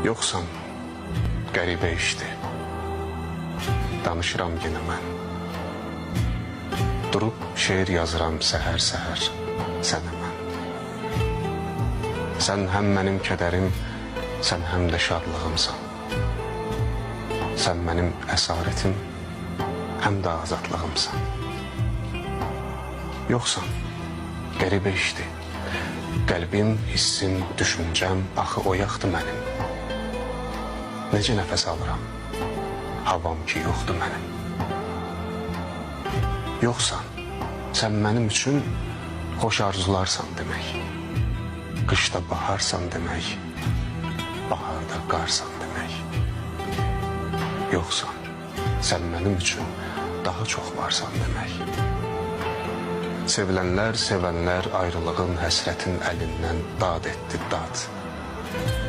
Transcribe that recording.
Yoxsan qəribə işdir. Danışıram yenə mən. Durub şeir yazıram səhər-səhər sənə mən. Sən həm mənim kədərim, sən həm də şadlığımsan. Sən mənim əsarətim, həm də azadlığımsan. Yoxsan qəribə işdir. Qəlbim, hissim, düşüncəm axı oyaqdır mənim. Necə nəfəs alıram? Havam ki yoxdur mənim. Yoxsan, sən mənim üçün xoş arzularsan demək. Qışda baharsan demək. Baharda qarsan demək. Yoxsan, sən mənim üçün daha çox varsan demək. Sevilənlər, sevənlər ayrılığın, həsrətin əlindən dad etdi dad.